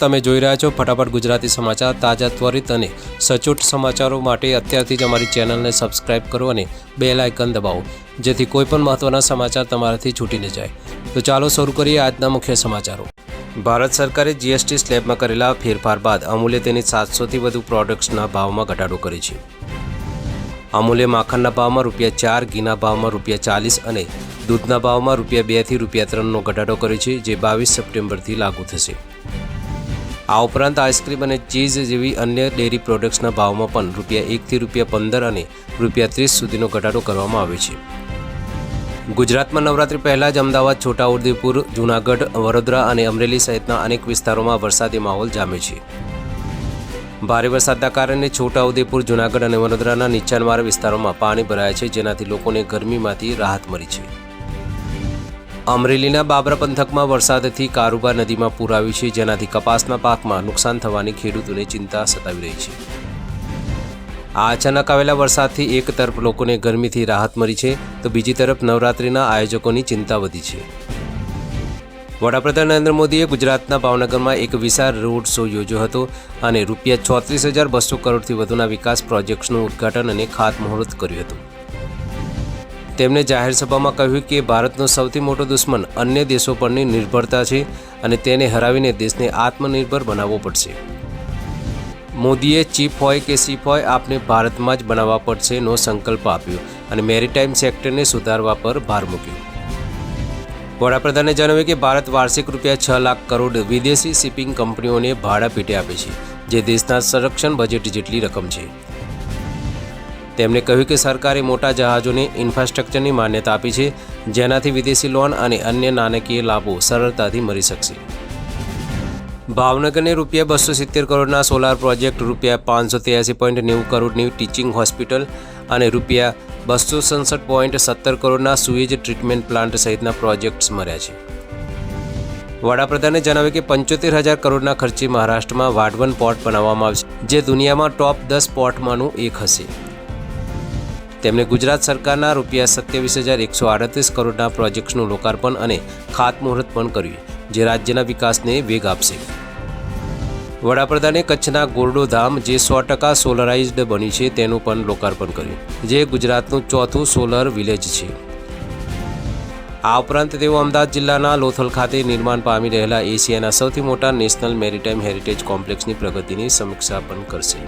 તમે જોઈ રહ્યા છો ફટાફટ ગુજરાતી સમાચાર તાજા ત્વરિત અને સચોટ સમાચારો માટે અત્યારથી જ અમારી ચેનલને સબસ્ક્રાઇબ કરો અને બે લાઇકન દબાવો, જેથી કોઈપણ મહત્ત્વના સમાચાર તમારાથી છૂટી ન જાય. તો ચાલો શરૂ કરીએ આજના મુખ્ય સમાચારો. ભારત સરકારે જીએસટી સ્લેબમાં કરેલા ફેરફાર બાદ અમૂલે તેની સાતસોથી વધુ પ્રોડક્ટ્સના ભાવમાં ઘટાડો કરી છે. અમૂલે માખણના ભાવમાં રૂપિયા ચાર, ઘીના ભાવમાં રૂપિયા ચાલીસ અને દૂધના ભાવમાં રૂપિયા બેથી રૂપિયા ત્રણનો ઘટાડો કર્યો છે, જે બાવીસ સપ્ટેમ્બરથી લાગુ થશે. આ ઉપરાંત આઈસ્ક્રીમ અને ચીઝ જેવી અન્ય ડેરી પ્રોડક્ટ્સના ભાવમાં પણ રૂપિયા એકથી રૂપિયા પંદર અને રૂપિયા ત્રીસ સુધીનો ઘટાડો કરવામાં આવ્યો છે. ગુજરાતમાં નવરાત્રી પહેલાં જ અમદાવાદ, છોટાઉદેપુર, જૂનાગઢ, વડોદરા અને અમરેલી સહિતના અનેક વિસ્તારોમાં વરસાદી માહોલ જામ્યો છે. ભારે વરસાદના કારણે છોટાઉદેપુર, જૂનાગઢ અને વડોદરાના નીચાણવાળા વિસ્તારોમાં પાણી ભરાયા છે, જેનાથી લોકોને ગરમીમાંથી રાહત મળી છે. અમરેલીના બાબરા પંથકમાં વરસાદથી કારુબા નદીમાં પૂર આવ્યું છે, જેનાથી કપાસના પાકમાં નુકસાન થવાની ખેડૂતોને ચિંતા સતાવી રહી છે. આ અચાનક આવેલા વરસાદથી એક તરફ લોકોને ગરમીથી રાહત મળી છે, તો બીજી તરફ નવરાત્રિના આયોજકોની ચિંતા વધી છે. વડાપ્રધાન નરેન્દ્ર મોદીએ ગુજરાતના ભાવનગરમાં એક વિશાળ રોડ શો યોજ્યો હતો અને રૂપિયા ચોત્રીસ હજાર બસો કરોડથી વધુના વિકાસ પ્રોજેક્ટ્સનું ઉદ્ઘાટન અને ખાતમુહૂર્ત કર્યું હતું. તેમણે જાહેર સભામાં કહ્યું કે ભારતનો સૌથી મોટો દુશ્મન અન્ય દેશો પરની નિર્ભરતા છે અને તેને હરાવીને દેશને આત્મનિર્ભર બનાવવો પડશે. મોદીએ ચીફ હોય કે સીફ હોય, આપને ભારતમાં જ બનાવવા પડશે નો સંકલ્પ આપ્યો અને મેરીટાઈમ સેક્ટરને સુધારવા પર ભાર મૂક્યો. વડાપ્રધાને જણાવ્યું કે ભારત વાર્ષિક રૂપિયા છ લાખ કરોડ વિદેશી શિપિંગ કંપનીઓને ભાડા પેટે આપે છે, જે દેશના સંરક્ષણ બજેટ જેટલી રકમ છે. તેમણે કહ્યું કે સરકારે મોટા જહાજોને ઇન્ફ્રાસ્ટ્રક્ચરની માન્યતા આપી છે, જેનાથી વિદેશી લોન અને અન્ય નાણાકીય લાભો સરળતાથી મળી શકશે. ભાવનગરને રૂપિયા બસો સિત્તેર કરોડના સોલાર પ્રોજેક્ટ રૂપિયા પાંચસો ત્યાસી પોઈન્ટ નેવું કરોડની ટીચિંગ હોસ્પિટલ અને રૂપિયા બસો સડસઠ પોઈન્ટ સત્તર કરોડના સુએજ ટ્રીટમેન્ટ પ્લાન્ટ સહિતના પ્રોજેક્ટ્સ મળ્યા છે. વડાપ્રધાને જણાવ્યું કે પંચોતેર હજાર કરોડના ખર્ચે મહારાષ્ટ્રમાં વાઢવન પોર્ટ બનાવવામાં આવશે, જે દુનિયામાં ટોપ દસ પોર્ટમાંનું એક હશે. તેમણે ગુજરાત સરકારના રૂપિયા સત્યાવીસ હજાર એકસો આડત્રીસ કરોડના પ્રોજેક્ટ્સનું લોકાર્પણ અને ખાતમુહૂર્ત પણ કર્યું, જે રાજ્યના વિકાસને વેગ આપશે. વડાપ્રધાને કચ્છના ગોરડો ધામ, જે સો ટકા સોલરાઇઝડ બની છે, તેનું પણ લોકાર્પણ કર્યું, જે ગુજરાતનું ચોથું સોલર વિલેજ છે. આ ઉપરાંત તેઓ અમદાવાદ જિલ્લાના લોથલ ખાતે નિર્માણ પામી રહેલા એશિયાના સૌથી મોટા નેશનલ મેરીટાઈમ હેરિટેજ કોમ્પ્લેક્સની પ્રગતિની સમીક્ષા પણ કરશે.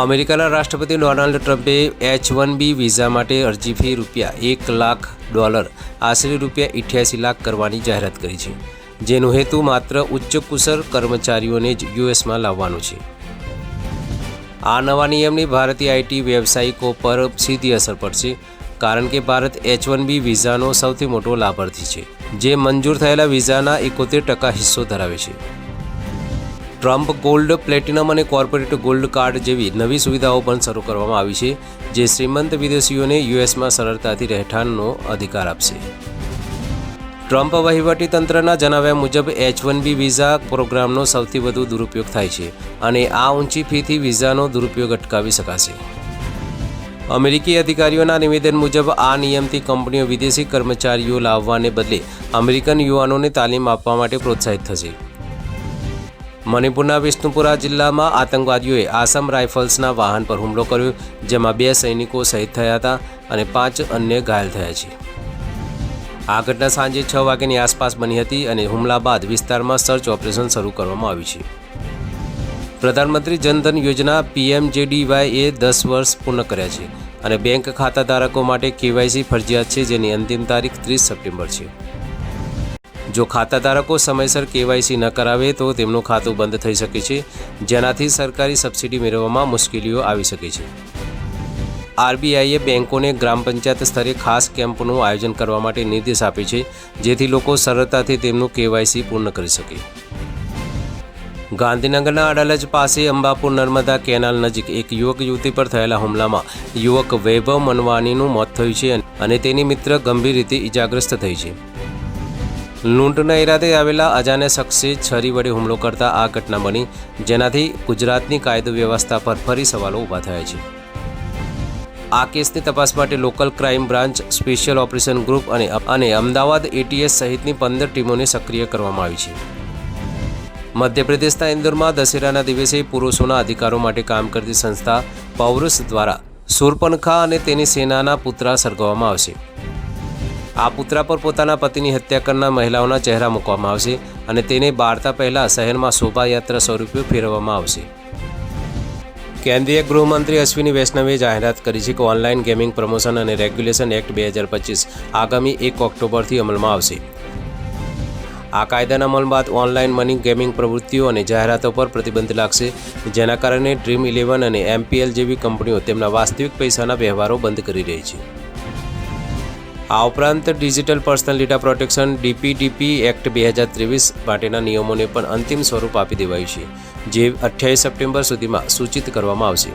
અમેરિકાના રાષ્ટ્રપતિ ડોનાલ્ડ ટ્રમ્પે એચ વન બી વિઝા માટે અરજી ફી રૂપિયા એક લાખ ડોલર, આશરે રૂપિયા ઇઠ્યાસી લાખ કરવાની જાહેરાત કરી છે. જેનો હેતુ માત્ર ઉચ્ચ કુશળ કર્મચારીઓને જ યુએસમાં લાવવાનો છે. આ નવા નિયમની ભારતીય આઈટી વ્યવસાયિકો પર સીધી અસર પડશે, કારણ કે ભારત એચ વન બી વિઝાનો સૌથી મોટો લાભાર્થી છે, જે મંજૂર થયેલા વિઝાના એકોતેર ટકા હિસ્સો ધરાવે છે. ટ્રમ્પ ગોલ્ડ, પ્લેટિનમ અને કોર્પોરેટ ગોલ્ડ કાર્ડ જેવી નવી સુવિધાઓ પણ શરૂ કરવામાં આવી છે, જે શ્રીમંત વિદેશીઓને યુએસમાં સરળતાથી રહેઠાણનો અધિકાર આપશે. ટ્રમ્પ વહીવટી તંત્રના જણાવ્યા મુજબ, એચ વન બી વિઝા પ્રોગ્રામનો સૌથી વધુ દુરુપયોગ થાય છે અને આ ઊંચી ફીથી વિઝાનો દુરુપયોગ અટકાવી શકાશે. અમેરિકી અધિકારીઓના નિવેદન મુજબ, આ નિયમથી કંપનીઓ વિદેશી કર્મચારીઓ લાવવાને બદલે અમેરિકન યુવાનોને તાલીમ આપવા માટે પ્રોત્સાહિત થશે. મણિપુરના વિષ્ણુપુરા જિલ્લામાં આતંકવાદીઓએ આસામ રાઇફલ્સના વાહન પર હુમલો કર્યો, જેમાં બે સૈનિકો શહીદ થયા હતા અને પાંચ અન્ય ઘાયલ થયા છે. આ ઘટના સાંજે છ વાગ્યાની આસપાસ બની હતી અને હુમલા બાદ વિસ્તારમાં સર્ચ ઓપરેશન શરૂ કરવામાં આવ્યું છે. પ્રધાનમંત્રી જનધન યોજના પીએમજેડીવાય એ દસ વર્ષ પૂર્ણ કર્યા છે અને બેંક ખાતા ધારકો માટે કેવાયસી ફરજિયાત છે, જેની અંતિમ તારીખ ત્રીસ સપ્ટેમ્બર છે. જો ખાતાધારકો સમયસર કેવાયસી ન કરાવે તો તેમનું ખાતું બંધ થઈ શકે છે, જેનાથી સરકારી સબસિડી મેળવવામાં મુશ્કેલીઓ આવી શકે છે. આરબીઆઈએ બેંકોને ગ્રામ પંચાયત સ્તરે ખાસ કેમ્પનું આયોજન કરવા માટે નિર્દેશ આપે છે, જેથી લોકો સરળતાથી તેમનું કેવાયસી પૂર્ણ કરી શકે. ગાંધીનગરના અડાલજ પાસે અંબાપુર નર્મદા કેનાલ નજીક એક યુવક યુવતી પર થયેલા હુમલામાં યુવક વૈભવ મનવાણીનું મોત થયું છે અને તેની મિત્ર ગંભીર રીતે ઇજાગ્રસ્ત થઈ છે. લૂંટના ઈરાદે આવેલા અજાને શખ્સે છરી વડે હુમલો કરતા આ ઘટના બની, જેનાથી ગુજરાતની કાયદો વ્યવસ્થા પર ફરી સવાલો ઊભા થયા છે. આ કેસની તપાસ માટે local crime branch, special operation group અને અને અમદાવાદ એટીએસ સહિતની પંદર ટીમોને સક્રિય કરવામાં આવી છે. મધ્યપ્રદેશના ઇન્દોરમાં દશેરાના દિવસે પુરુષોના અધિકારો માટે કામ કરતી સંસ્થા પૌરુષ દ્વારા સુરપનખા અને તેની સેનાના પુતળા સળગાવવામાં આવશે. આ પુતળા પર પોતાના પતિની હત્યા કરનાર મહિલાઓના ચહેરા મૂકવામાં આવશે અને તેને બાળતા પહેલાં શહેરમાં શોભાયાત્રા સ્વરૂપે ફેરવવામાં આવશે. કેન્દ્રીય ગૃહમંત્રી અશ્વિની વૈષ્ણવે જાહેરાત કરી છે કે ઓનલાઈન ગેમિંગ પ્રમોશન અને રેગ્યુલેશન એક્ટ બે હજાર પચીસ આગામી એક ઓક્ટોબરથી અમલમાં આવશે. આ કાયદાના અમલ બાદ ઓનલાઈન મની ગેમિંગ પ્રવૃત્તિઓ અને જાહેરાતો પર પ્રતિબંધ લાગશે, જેના કારણે ડ્રીમ ઇલેવન અને એમપીએલ જેવી કંપનીઓ તેમના વાસ્તવિક પૈસાના વ્યવહારો બંધ કરી રહી છે. આ ઉપરાંત digital personal data protection DPDP act બે હજાર ત્રેવીસ માટેના નિયમોને પણ અંતિમ સ્વરૂપ આપી દેવાયું છે, જે અઠ્યાવીસ સપ્ટેમ્બર સુધીમાં સૂચિત કરવામાં આવશે.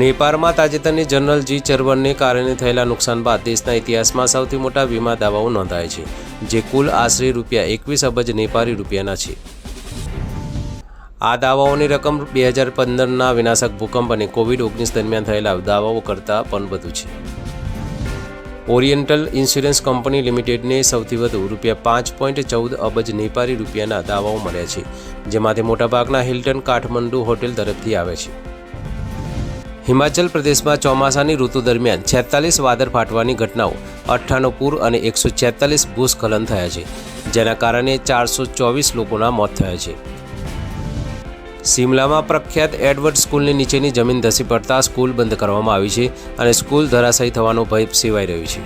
નેપાળમાં તાજેતરની જનરલ જી ચરવણને કારણે થયેલા નુકસાન બાદ દેશના ઇતિહાસમાં સૌથી મોટા વીમા દાવાઓ નોંધાયા છે, જે કુલ આશરે રૂપિયા એકવીસ અબજ નેપાળી રૂપિયાના છે. આ દાવાઓની રકમ બે હજાર પંદરના વિનાશક ભૂકંપ અને કોવિડ ઓગણીસ દરમિયાન થયેલા દાવાઓ કરતાં પણ વધુ છે. ઓરિએન્ટલ ઇન્સ્યોરન્સ કંપની લિમિટેડને સૌથી વધુ રૂપિયા પાંચ પોઈન્ટ ચૌદ અબજ નેપાળી રૂપિયાના દાવાઓ મળ્યા છે, જેમાંથી મોટાભાગના હિલ્ટન કાઠમંડુ હોટેલ તરફથી આવે છે. હિમાચલ પ્રદેશમાં ચોમાસાની ઋતુ દરમિયાન છેતાલીસ વાદળ ફાટવાની ઘટનાઓ, અઠ્ઠાણું પૂર અને એકસો છેતાલીસ ભૂસ્ખલન થયા છે, જેના કારણે ચારસો ચોવીસ લોકોના મોત થયા છે. સિમલામાં પ્રખ્યાત એડવર્ડ સ્કૂલની નીચેની જમીન ધસી પડતા સ્કૂલ બંધ કરવામાં આવી છે અને સ્કૂલ ધરાશાયી થવાનો ભય સેવાઈ રહ્યો છે.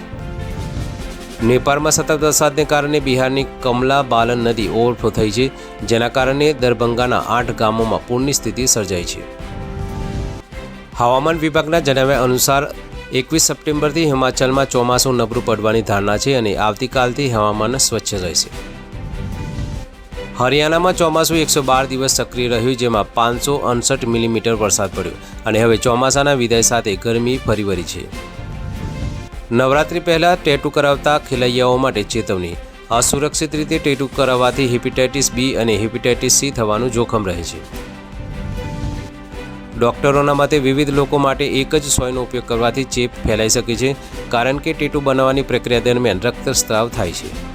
નેપાળમાં સતત વરસાદને કારણે બિહારની કમલા બાલન નદી ઓવરફ્લો થઈ છે, જેના કારણે દરભંગાના આઠ ગામોમાં પૂરની સ્થિતિ સર્જાઈ છે. હવામાન વિભાગના જણાવ્યા અનુસાર, એકવીસ સપ્ટેમ્બરથી હિમાચલમાં ચોમાસું નબળું પડવાની ધારણા છે અને આવતીકાલથી હવામાન સ્વચ્છ રહેશે. હરિયાણામાં ચોમાસું એકસો બાર દિવસ સક્રિય રહ્યું, જેમાં પાંચસો અડસઠ મિલીમીટર વરસાદ પડ્યો. અને હવે ચોમાસાના વિદાય સાથે ગરમી ફરી વળી છે. નવરાત્રી પહેલાં ટેટુ કરાવતા ખેલૈયાઓ માટે ચેતવણી. અસુરક્ષિત રીતે ટેટુ કરાવવાથી હિપેટાઇટિસ બી અને હિપેટાઇટિસ સી થવાનું જોખમ રહે છે. ડોક્ટરોના મતે વિવિધ લોકો માટે એક જ સોયનો ઉપયોગ કરવાથી ચેપ ફેલાઈ શકે છે, કારણ કે ટેટુ બનાવવાની પ્રક્રિયા દરમિયાન રક્તસ્રાવ થાય છે.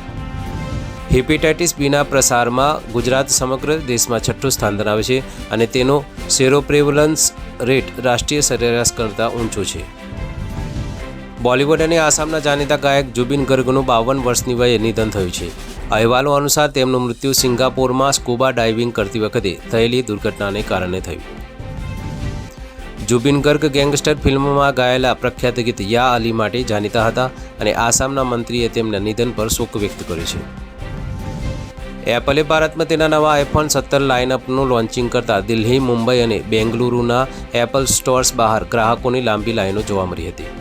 હેપેટાઇટિસ બીના પ્રસારમાં ગુજરાત સમગ્ર દેશમાં છઠ્ઠું સ્થાન ધરાવે છે અને તેનો સેરોપ્રેવલન્સ રેટ રાષ્ટ્રીય સરેરાશ કરતાં ઊંચો છે. બોલિવૂડ અને આસામના જાણીતા ગાયક જુબિન ગર્ગનું બાવન વર્ષની વયે નિધન થયું છે. અહેવાલો અનુસાર તેમનું મૃત્યુ સિંગાપોરમાં સ્કૂબા ડાઇવિંગ કરતી વખતે થયેલી દુર્ઘટનાને કારણે થયું. જુબિન ગર્ગ ગેંગસ્ટર ફિલ્મમાં ગાયેલા પ્રખ્યાત ગીત યા અલી માટે જાણીતા હતા અને આસામના મંત્રીએ તેમના નિધન પર શોક વ્યક્ત કર્યો છે. એપલે ભારતમાં તેના નવા આઈફોન સત્તર લાઇનઅપનું લોન્ચિંગ કરતા દિલ્હી, મુંબઈ અને બેંગલુરુના એપલ સ્ટોર્સ બહાર ગ્રાહકોની લાંબી લાઈનો જોવા મળી હતી.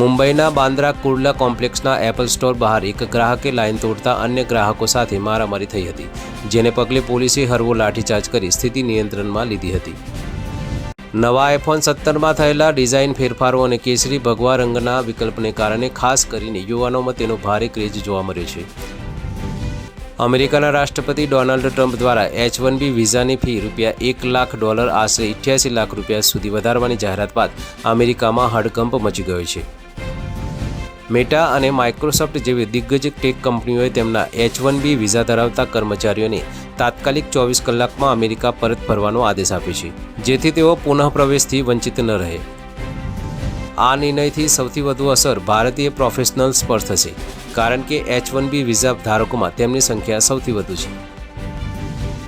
મુંબઈના બાંદ્રા કુર્લા કોમ્પ્લેક્સના એપલ સ્ટોર બહાર એક ગ્રાહકે લાઇન તોડતા અન્ય ગ્રાહકો સાથે મારામારી થઈ હતી, જેને પગલે પોલીસે હરવો લાઠીચાર્જ કરી સ્થિતિ નિયંત્રણમાં લીધી હતી. નવા આઈફોન સત્તરમાં થયેલા ડિઝાઇન ફેરફારો અને કેસરી ભગવા રંગના વિકલ્પને કારણે ખાસ કરીને યુવાનોમાં તેનો ભારે ક્રેઝ જોવા મળ્યો છે. અમેરિકાના રાષ્ટ્રપતિ ડોનાલ્ડ ટ્રમ્પ દ્વારા એચ વન બી વિઝાની ફી રૂપિયા એક લાખ ડોલર આશરે ઇઠ્યાસી લાખ રૂપિયા સુધી વધારવાની જાહેરાત બાદ અમેરિકામાં હડકંપ મચી ગયો છે. મેટા અને માઇક્રોસોફ્ટ જેવી દિગ્ગજ ટેક કંપનીઓએ તેમના એચ વન બી વિઝા ધરાવતા કર્મચારીઓને તાત્કાલિક ચોવીસ કલાકમાં અમેરિકા પરત ફરવાનો આદેશ આપ્યો છે, જેથી તેઓ પુનઃપ્રવેશથી વંચિત ન રહે. આ નિર્ણયથી સૌથી વધુ અસર ભારતીય પ્રોફેશનલ્સ પર થશે. કારણ કે એચ વન બી વિઝા ધારકોમાં તેમની સંખ્યા સૌથી વધુ છે.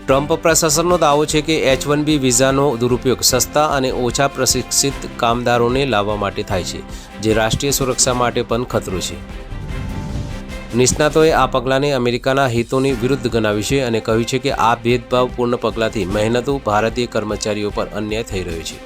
ટ્રમ્પ પ્રશાસનનો દાવો છે કે એચ વન બી વિઝાનો દુરુપયોગ સસ્તા અને ઓછા પ્રશિક્ષિત કામદારોને લાવવા માટે થાય છે, જે રાષ્ટ્રીય સુરક્ષા માટે પણ ખતરો છે. નિષ્ણાતોએ આ પગલાંને અમેરિકાના હિતોની વિરુદ્ધ ગણાવ્યું છે અને કહ્યું છે કે આ ભેદભાવપૂર્ણ પગલાંથી મહેનતુ ભારતીય કર્મચારીઓ પર અન્યાય થઈ રહ્યો છે.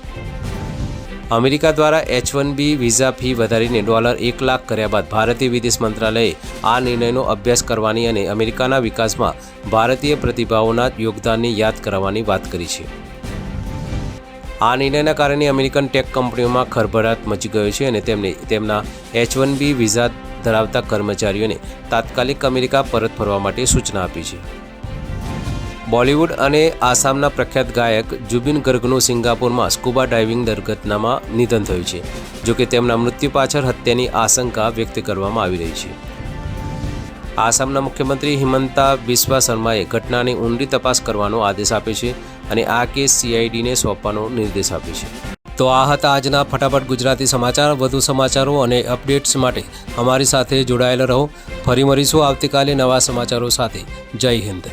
અમેરિકા દ્વારા H one B visa fee વધારીને ડોલર એક લાખ કર્યા બાદ ભારતીય વિદેશ મંત્રાલયે આ નિર્ણયનો અભ્યાસ કરવાની અને અમેરિકાના વિકાસમાં ભારતીય પ્રતિભાઓના યોગદાનને યાદ કરાવવાની વાત કરી છે. આ નિર્ણયના કારણે અમેરિકન ટેક કંપનીઓમાં ખરભરાટ મચી ગયો છે અને તેમને તેમના એચ વન બી વિઝા ધરાવતા કર્મચારીઓને તાત્કાલિક અમેરિકા પરત ફરવા માટે સૂચના આપી છે. બોલિવૂડ અને આસામના પ્રખ્યાત ગાયક જુબિન ગર્ગનું સિંગાપુરમાં સ્કૂબા ડાઇવિંગ દુર્ઘટનામાં નિધન થયું છે જોકે તેમના મૃત્યુ પાછળ હત્યાની આશંકા વ્યક્ત કરવામાં આવી રહી છે. આસામના મુખ્યમંત્રી હિમંતા બિસ્વા શર્માએ ઘટનાની ઊંડી તપાસ કરવાનો આદેશ આપ્યો છે અને આ કેસ સીઆઈડીને સોંપવાનો નિર્દેશ આપ્યો છે. તો આ હતા આજના ફટાફટ ગુજરાતી સમાચાર. વધુ સમાચારો અને અપડેટ્સ માટે અમારી સાથે જોડાયેલા રહો. ફરી મળીશું આવતીકાલે નવા સમાચારો સાથે. જય હિન્દ.